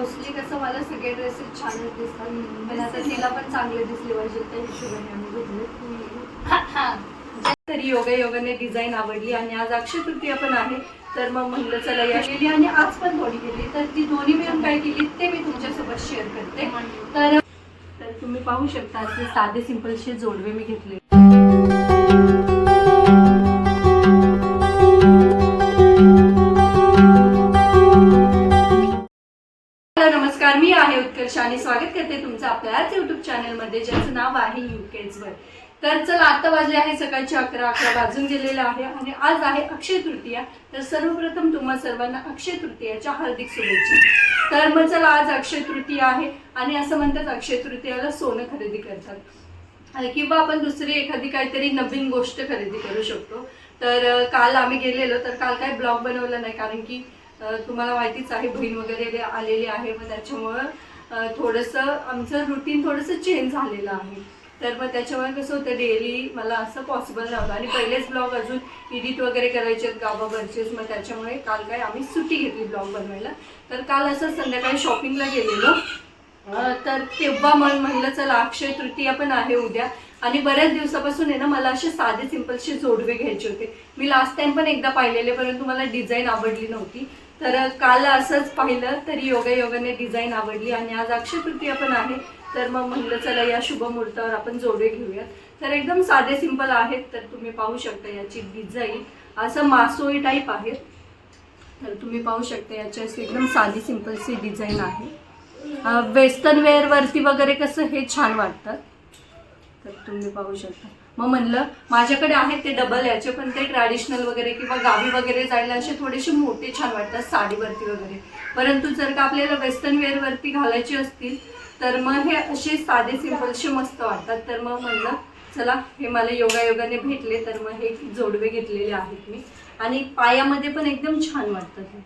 Mostly कसं मला सगळे ड्रेसेस छानच दिसतात. पण आता तिला पण चांगले दिसले पाहिजे त्या हिशोबाने आम्ही घेतले तरी योगा योगाने डिझाईन आवडली आणि आज अक्षय तृतीया पण आहे. तर मग म्हणलं चला या. केली आणि आज पण थोडी केली तर ती दोन्ही मिळून काय केली ते मी तुमच्यासोबत शेअर करते. तर तर तुम्ही पाहू शकता असे साधे सिंपलचे जोडवे मी घेतले मी आहे उत्कर्ष आणि स्वागत करते तुमचं आपल्याच युट्यूब चॅनलमध्ये ज्याचं नाव आहे युकेज वर तर चला आता वाजले आहे सकाळचे अकरा अकरा वाजून गेलेले आहे आणि आज आहे अक्षय तृतीया. तर सर्वप्रथम तुम्हा सर्वांना अक्षय तृतीयाच्या हार्दिक शुभेच्छा. तर मग चला आज अक्षय तृतीया आहे आणि असं म्हणतात अक्षय तृतीयाला सोनं खरेदी करतात. किंवा आपण दुसरी एखादी काहीतरी नवीन गोष्ट खरेदी करू शकतो. तर काल आम्ही गेलेलो तर काल काही ब्लॉग बनवला नाही कारण की तुम्हाला माहितीच आहे बहीण वगैरे आलेली आहे मग त्याच्यामुळं थोडंसं आमचं रुटीन थोडंसं चेंज झालेलं आहे. तर मग त्याच्यामुळे कसं होतं डेली मला असं पॉसिबल नव्हतं. आणि पहिलेच ब्लॉग अजून एडिट वगैरे करायचे आहेत गावावरचेच मग त्याच्यामुळे काल काय आम्ही सुट्टी घेतली ब्लॉग बनवायला. तर काल असं संध्याकाळी शॉपिंगला गेलेलो. तर तेव्हा मन म्हणलं चला अक्षय तृतीया पण आहे उद्या. आणि बऱ्याच दिवसापासून आहे ना मला असे साधे सिंपलचे जोडवे घ्यायचे होते. मी लास्ट टाइम पण एकदा पाहिलेले परंतु मला डिझाईन आवडली नव्हती. तर काल असंच पाहिलं तरी योगा योगाने डिझाईन आवडली आणि आज अक्षय तृतीया पण आहे. तर मग म्हणलं चला या शुभ मुहूर्तावर आपण जोडे घेऊयात. तर एकदम साधे सिंपल आहेत तर तुम्ही पाहू शकता याची डिझाईन असं मासोळी टाईप आहे. तर तुम्ही पाहू शकता याची अशी एकदम साधी सिंपलची डिझाईन आहे. वेस्टर्न वेअरवरती वगैरे कसं हे छान वाटतात तर तुम्ही पाहू शकता. मग म्हणलं माझ्याकडे आहेत ते डबल याचे पण ते ट्रॅडिशनल वगैरे किंवा गावी वगैरे जायला असे थोडेसे मोठे छान वाटतात साडीवरती वगैरे. परंतु जर का आपल्याला वेस्टर्न वेअरवरती घालायचे असतील तर मग हे असे साधे सिम्पलसे मस्त वाटतात. तर मग म्हणलं चला हे मला योगायोगाने भेटले तर मग हे जोडवे घेतलेले आहेत मी. आणि पायामध्ये पण एकदम छान वाटतात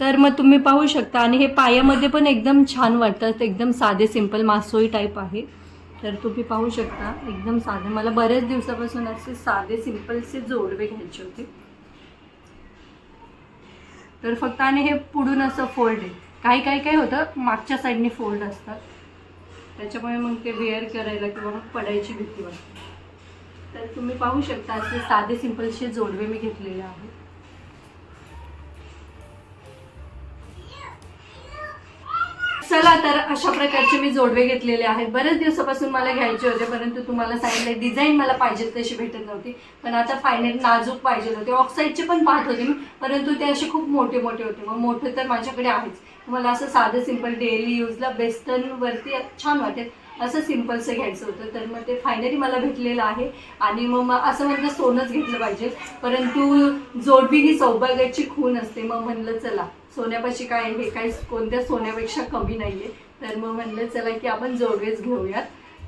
तर मग तुम्ही पाहू शकता आणि हे पायामध्ये पण एकदम छान वाटतात एकदम साधे सिंपल मासोळी टाईप आहे. तर तुम्ही पाहू शकता एकदम साधे. मला बऱ्याच दिवसापासून असे साधे सिम्पलचे जोडवे घ्यायचे होते. तर फक्त आणि हे पुढून असं फोल्ड आहे. काही काही काय होतं मागच्या साईडने फोल्ड असतात. त्याच्यामुळे मग ते वेअर करायला किंवा मग पडायची भीती वाटते. तर तुम्ही पाहू शकता असे साधे सिम्पलचे जोडवे मी घेतलेले आहेत. चला तर अशा प्रकारचे मी जोडवे घेतलेले आहेत. बरेच दिवसापासून मला घ्यायचे होते परंतु तुम्हाला सांगितलं डिझाईन मला पाहिजे तशी भेटत नव्हती. पण आता फायनल नाजूक पाहिजे होते. ऑक्साईडचे पण पाहत होते मी परंतु ते असे खूप मोठे मोठे होते. मग मोठे तर माझ्याकडे आहेच. मला असं साधं सिंपल डेली यूजला बेस्टनवरती छान वाटेल. असं सिंपलचं घ्यायचं होतं. तर मग ते फायनली मला भेटलेलं आहे. आणि मग असं म्हणलं सोनंच घेतलं पाहिजे. परंतु जोडबी ही सौभाग्याची खून असते. मग म्हणलं चला. सोन्यापाशी काय हे काही कोणत्या सोन्यापेक्षा कमी नाहीये. तर मग म्हणलं चला की आपण जोडवेच घेऊयात.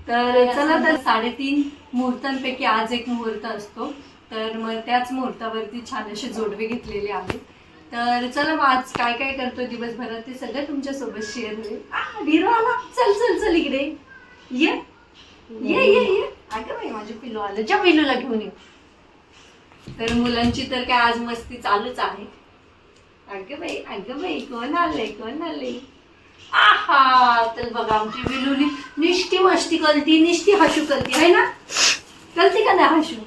तर चला तर साडेतीन मुहूर्तांपैकी आज एक मुहूर्त असतो. तर मग त्याच मुहूर्तावरती छान असे जोडवे घेतलेले आहेत. तर चला मग आज काय काय करतोय दिवसभरात ते सगळं तुमच्यासोबत शेअर होईल. आला चल चल चल इकडे. ये. ये ये ये. अगं बाई माझे पिल्लू आलं. ज्या पिल्लूला घेऊन ये. तर मुलांची तर काय आज मस्ती चालूच आहे. अगं बाई अगं बाई कोण आलंय कोण आलंय? आहा तर बघा आमची विलुली निष्ठी मस्ती करती निष्ठी हशू करती आहे ना? करते का नाही हशू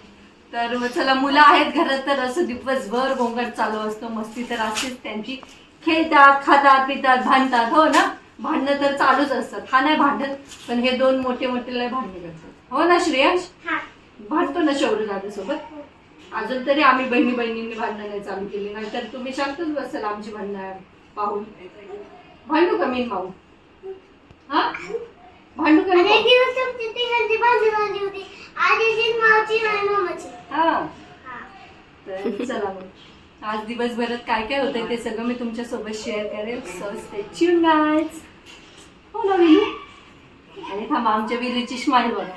तर चला मुलं आहेत घरात तर असं दिवसभर गोंगाट चालू असतो मस्ती तर असतेच त्यांची. खेळतात खातात पितात भांडतात हो ना? भांडणं तर चालूच असतात. हा नाही भांडत पण हे दोन मोठे मोठे भांडणे करतात. हो ना श्रेयश? भांडतो ना शौर्य दादा सोबत अजून तरी आम्ही बहिणी बहिणींनी भांडणं चालू केली नाहीतर तुम्ही शांतच बसाल आमची भांडणं पाहून. भांडू का मी पाहू हा? भांडू का हा हा. तर चला मग. आज दिवसभरात काय काय होतंय ते सगळं मी तुमच्यासोबत शेअर करेल. सो स्टे ट्यून गाईज हो ना विलू आणि थांबा आमच्या विलूची स्माईल बघा.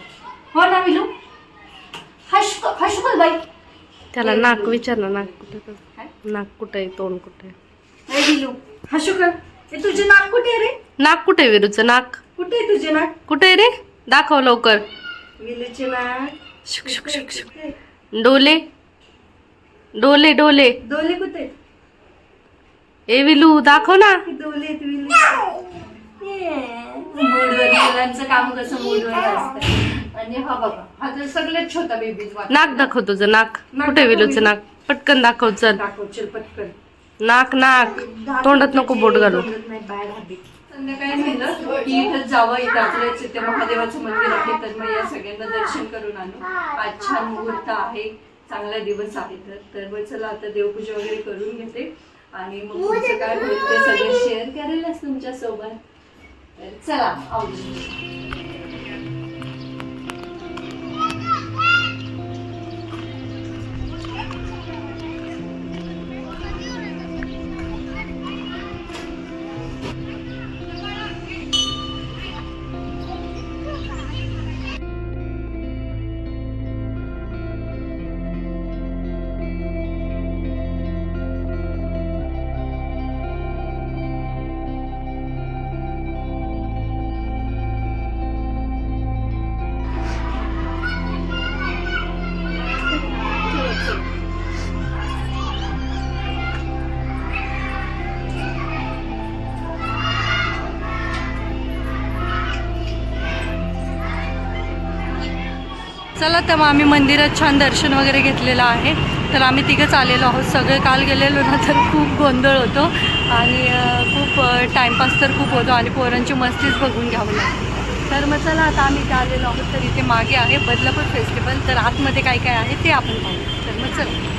हो ना विलू हशक हशकल बाई? त्याला नाक विचार ना नाक कुठे? नाक कुठे आहे तोंड कुठे हे तुझे नाक कुठे आहे रे? नाक कुठे आहे विरूचं नाक? कुठे आहे तुझे नाक? कुठे आहे रे? दाखव लवकर. विलूचे नाक. शुक शुक शुक? डोले. डोले डोले. डोले कुठे? ए विलू दाखव ना. डोलेत विलू. मुलांचं काम कसं मूडवर असतं. आणि हा बघा हा सगळ्यात छोटा नाक दाखव तुझं नाक. नाक कुठे दाखव विलूचं विलू. नाक? पटकन दाखव चल. दाखव चल पटकन. नाक नाक. तोंडात नको बोट घालू. संध्याकाळी म्हणलं की इथं जावं इथं आपल्याच इथे महादेवाचं मंदिर आहे तर मग या सगळ्यांना दर्शन करून आणू. आज छान मुहूर्त आहे चांगला दिवस आहे तर. तर मग चला आता देवपूजा वगैरे करून घेते. आणि मग पुढचं काय होईल ते सगळं शेअर करेलच तुमच्यासोबत तर चला चला तर मग आम्ही मंदिरात छान दर्शन वगैरे घेतलेलं आहे. तर आम्ही तिघंच आलेलो आहोत. सगळे काल गेलेलो ना तर खूप गोंधळ होतो. आणि खूप टाईमपास तर खूप होतो आणि पोरांची मस्तीच बघून घ्यावं लागतं. तर मग चला आता आम्ही इथे आलेलो आहोत. तर इथे मागे आहे बदलापूर फेस्टिवल तर आतमध्ये काय काय आहे ते आपण पाहू. तर मग चला.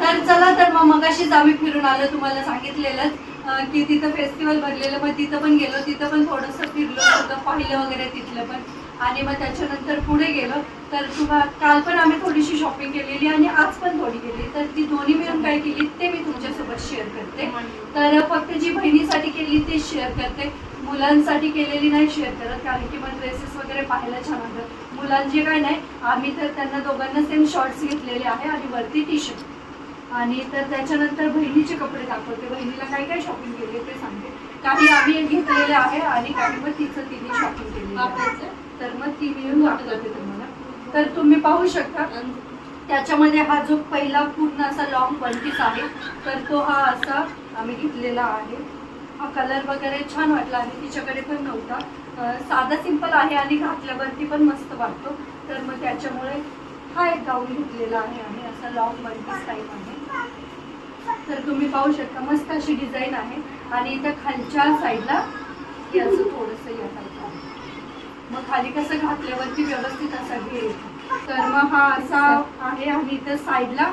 तर चला तर मग मगाशीच आम्ही फिरून आलो तुम्हाला सांगितलेलंच की तिथं फेस्टिवल भरलेलं मग तिथं पण गेलो तिथं पण थोडंसं फिरलो होतं पाहिलं वगैरे तिथलं पण. आणि मग त्याच्यानंतर पुढे गेलो. तर तुम्हा काल पण आम्ही थोडीशी शॉपिंग केलेली आणि आज पण थोडी केली तर ती दोन्ही मिळून काय केली ते मी तुमच्यासोबत शेअर करते. तर फक्त जी बहिणीसाठी केली ते शेअर करते. मुलांसाठी केलेली नाही शेअर करत कारण की मग ड्रेसेस वगैरे पाहायला छान वाटतं मुलांचे काय नाही आम्ही तर त्यांना दोघांना सेम शॉर्ट्स घेतलेले आहे आणि वरती टी शर्ट आणि तर त्याच्यानंतर बहिणीचे कपडे दाखवते. बहिणीला काय काय शॉपिंग केले ते सांगते. काही आम्ही घेतलेले आहे आणि काही मग तिचं तिने शॉपिंग आहे. तर मग ती मिळून दाखवते तुम्हाला. तर तुम्ही पाहू शकता. त्याच्यामध्ये हा जो पहिला पूर्ण असा लॉंग वन पीस आहे तर तो हा असा आम्ही घेतलेला आहे. हा कलर वगैरे छान वाटला आणि तिच्याकडे पण नव्हता. साधा सिंपल आहे आणि घातल्यावरती पण मस्त वाटतो. तर मग त्याच्यामुळे हा एक गाऊन घेतलेला आहे आणि असा लॉंग वन पीस टाईप आहे. तर तुम्ही पाहू शकता मस्त अशी डिझाईन आहे. आणि इथं खालच्या साईडला हे असं थोडंसं या टाईप आहे मग खाली कसं घातल्यावरती व्यवस्थित असा घेईल तर मग हा असा आहे आणि इथं साईडला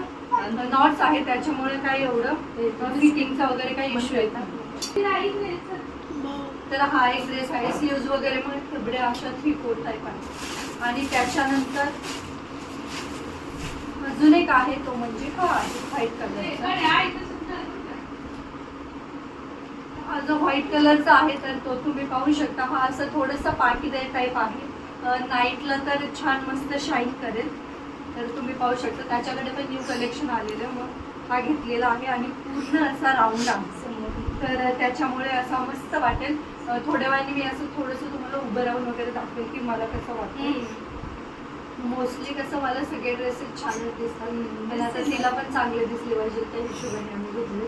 नॉट्स आहे. त्याच्यामुळे काही एवढं फिटिंगचा वगैरे काही इश्यू येतात तर हा एक ड्रेस आहे. स्लीव्ज वगैरे मग थोडे अशा थ्री फोर टाईप आहे आणि त्याच्यानंतर अजून एक आहे तो म्हणजे हा आहे व्हाईट कलरचा हा जो व्हाईट कलरचा आहे तर तो तुम्ही पाहू शकता. हा असं थोडंसं पार्टीवेअर टाईप आहे. नाईटला तर छान मस्त शाईन करेल. तर तुम्ही पाहू शकता. त्याच्याकडे पण न्यू कलेक्शन आलेलं आहे. मग हा घेतलेला आहे आणि पूर्ण असा राऊंड आहे. तर त्याच्यामुळे असा मस्त वाटेल. थोड्या वेळाने मी असं थोडंसं तुम्हाला उभं राहून वगैरे दाखवेल की मला कसं वाटतं मोस्टली कसं मला सगळे ड्रेसेस छानच दिसतात. पण आता तिला पण चांगले दिसले पाहिजे त्या हिशोबाने आम्ही घेतले.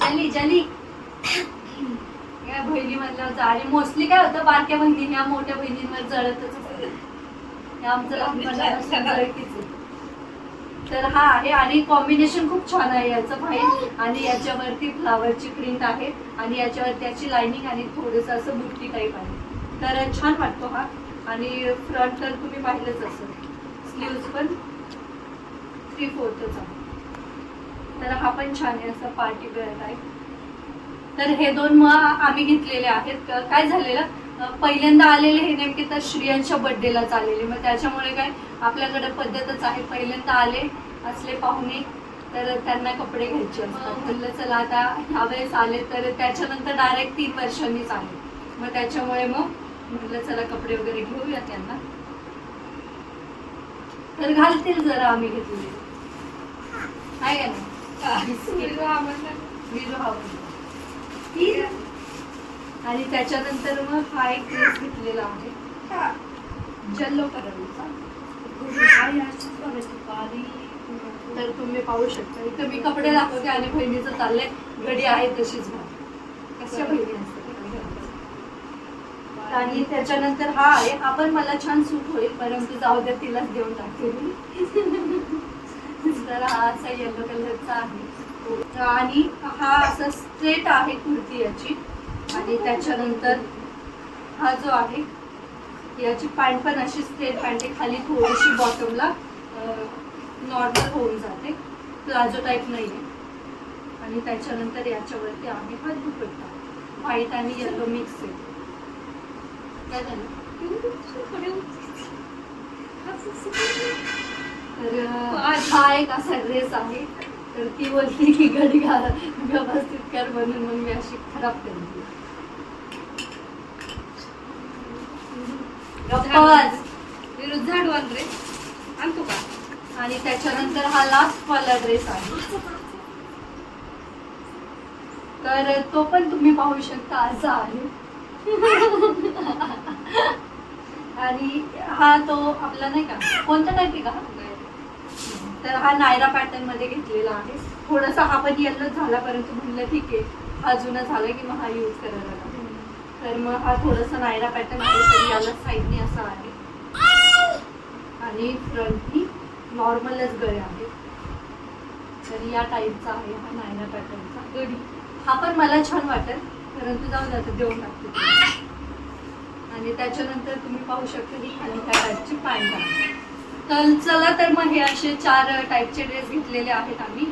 जली जली. या बहिणी म्हणलं होतं. आणि मोस्टली काय होतं बारक्या बहिणी ह्या मोठ्या बहिणींवर जळतच आमचं लहानपणापासून जळकीच आहे. तर हा आहे आणि कॉम्बिनेशन खूप छान आहे याचं बाहेर आणि याच्यावरती फ्लावरची प्रिंट आहे. आणि याच्यावर त्याची लाइनिंग आणि थोडंसं असं बुट्टी टाईप आहे. तर छान वाटतो हा. आणि फ्रंट तर तुम्ही पाहिलंच असेल. स्लीव्ज पण थ्री फोर्थच आहे. तर हा पण छान आहे असं पार्टी वेअर टाईप तर हे दोन मग आम्ही घेतलेले आहेत. काय झालेलं? पहिल्यांदा आलेले हे नेमके तर श्रियांच्या बर्थडेलाच आलेले. मग त्याच्यामुळे काय आपल्याकडे पद्धतच आहे. पहिल्यांदा आले असले पाहुणे तर त्यांना कपडे घ्यायचे असतात. म्हणलं चला आता ह्यावेळेस आले तर त्याच्यानंतर डायरेक्ट तीन वर्षांनीच आले. मग त्याच्यामुळे मग म्हटलं चला कपडे वगैरे घेऊया त्यांना. तर घालतील जरा आम्ही घेतलेले आहे का नाही विरू हा म्हणतो. ठीक आहे. आणि त्याच्यानंतर मग हा एक ड्रेस घेतलेला आहे. जल्लो कलरचा तर तुम्ही पाहू शकता. इथं मी कपडे दाखवते आणि बहिणीचं चाललंय. घडी आहे तशीच घाल कशा बहिणी असतात? आणि त्याच्यानंतर हा आहे. हा पण मला छान सूट होईल. परंतु जाऊ द्या तिलाच देऊन टाकते मी. तर हा असा येलो कलरचा आहे. आणि हा असा स्ट्रेट आहे कुर्ती याची. आणि त्याच्यानंतर हा जो आहे याची पॅन्ट पण अशी स्ट्रेट पॅन्ट आहे खाली थोडीशी बॉटमला नॉर्मल होऊन जाते. प्लाझो टाईप नाही आहे. आणि त्याच्यानंतर याच्यावरती आम्ही हा दुपट्टा व्हाईट आणि येलो मिक्स आहे. काय झालं? तर हा एक असा ड्रेस आहे. तर ती बोलते की घडी घाल व्यवस्थित कर म्हणून मग मी अशी खराब केली गप्पाच. झाडू रे. आणतो का? आणि त्याच्यानंतर हा लास्ट वाला ड्रेस आहे. तर तो पण तुम्ही पाहू शकता असा आहे. आणि हा तो आपला नाही का? कोणता टाईप आहे का? तर हा नायरा पॅटर्नमध्ये घेतलेला आहे. थोडासा हा पण येल्लो झाला परंतु म्हणलं ठीक आहे. हा जुना झाला की मग हा यूज करायला लागला. तर मग हा थोडासा नायरा पॅटर्न आहे तर याला साईडने असा आहे. आणि फ्रंटनी नॉर्मलच गळे आहे. तर या टाईपचा आहे हा नायरा पॅटर्नचा गडी. हा पण मला छान वाटेल परंतु जाऊ द्या देऊन टाकते. आणि त्याच्यानंतर तुम्ही पाहू शकता ही खाली त्या टाईपची पॅन्ट आहे. तर चला तर मग हे असे चार टाईपचे ड्रेस घेतलेले आहेत आम्ही.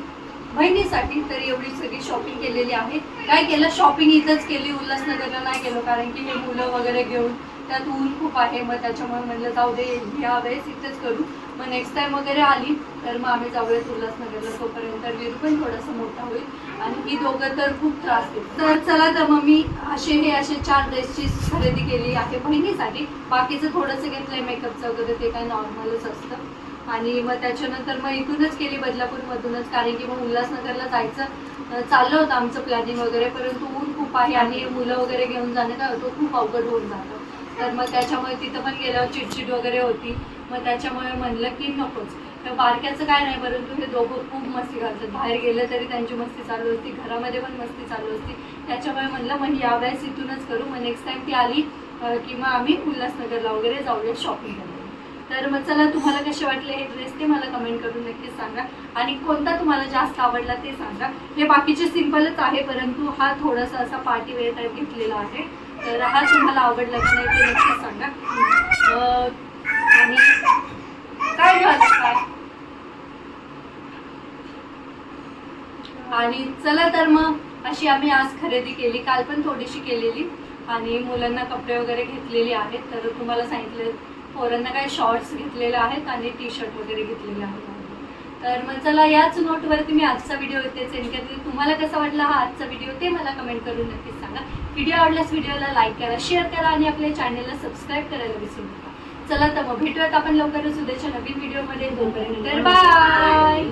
बहिणीसाठी तरी एवढी सगळी शॉपिंग केलेली आहे. काय केलं? शॉपिंग इथंच केली. उल्हासनगरला नाही गेलो कारण की हे मुलं वगैरे घेऊन त्यात ऊन खूप आहे. मग त्याच्यामुळे म्हणलं जाऊ दे ह्या वेळेस इथेच करू. मग नेक्स्ट टाइम वगैरे आली तर मग आम्ही जाऊयात उल्हासनगरला. तोपर्यंत विरू पण थोडासा मोठा होईल. आणि ही दोघं तर खूप त्रास देईल तर चला तर मग मी असे हे असे चार ड्रेसची खरेदी केली आहे. बहिणीसाठी. बाकीचं थोडंसं घेतलंय मेकअपचं वगैरे ते काय नॉर्मलच असतं. आणि मग त्याच्यानंतर मग इथूनच केली बदलापूरमधूनच कारण की मग उल्हासनगरला जायचं चाललं होतं आमचं प्लॅनिंग वगैरे परंतु ऊन खूप आहे आणि मुलं वगैरे घेऊन जाणं काय होतं खूप अवघड होऊन जातं. तर मग त्याच्यामुळे तिथं पण गेल्यावर चिडचिड वगैरे होती. मग त्याच्यामुळे म्हणलं की नकोच. तर बारक्याचं काय नाही परंतु हे दोघं खूप मस्ती घालतात बाहेर गेलं तरी त्यांची मस्ती चालू असती घरामध्ये पण मस्ती चालू असती. त्याच्यामुळे म्हणलं मग यावेळेस इथूनच करू. मग नेक्स्ट टाइम ती आली की मग आम्ही उल्हासनगरला वगैरे जाऊया शॉपिंग तर मग चला तुम्हाला कसे वाटले हे ड्रेस ते मला कमेंट करून नक्कीच सांगा. आणि कोणता तुम्हाला जास्त आवडला ते सांगा. हे बाकीचे सिम्पलच आहे परंतु हा थोडासा असा पार्टी वेअर टाईप घेतलेला आहे. तर हा तुम्हाला आवडला की नाही ते नक्कीच सांगा. आणि काय झालं काय आणि चला तर मग अशी आम्ही आज खरेदी केली काल पण थोडीशी केलेली. आणि मुलांना कपडे वगैरे घेतलेले आहेत तर तुम्हाला सांगितलं पोरांना काय शॉर्ट्स घेतलेले आहेत आणि टी शर्ट वगैरे घेतलेले आहेत. तर मग चला याच नोटवरती मी आजचा व्हिडिओ येतेच सेंड तुम्हाला कसा वाटला हा आजचा व्हिडिओ ते मला कमेंट करून नक्कीच सांगा. व्हिडिओ आवडल्यास व्हिडिओला लाईक करा शेअर करा आणि आपल्या चॅनलला सबस्क्राईब करायला विसरू नका. चला तर मग भेटूयात आपण लवकरच उद्याच्या नवीन व्हिडिओमध्ये तोपर्यंत बाय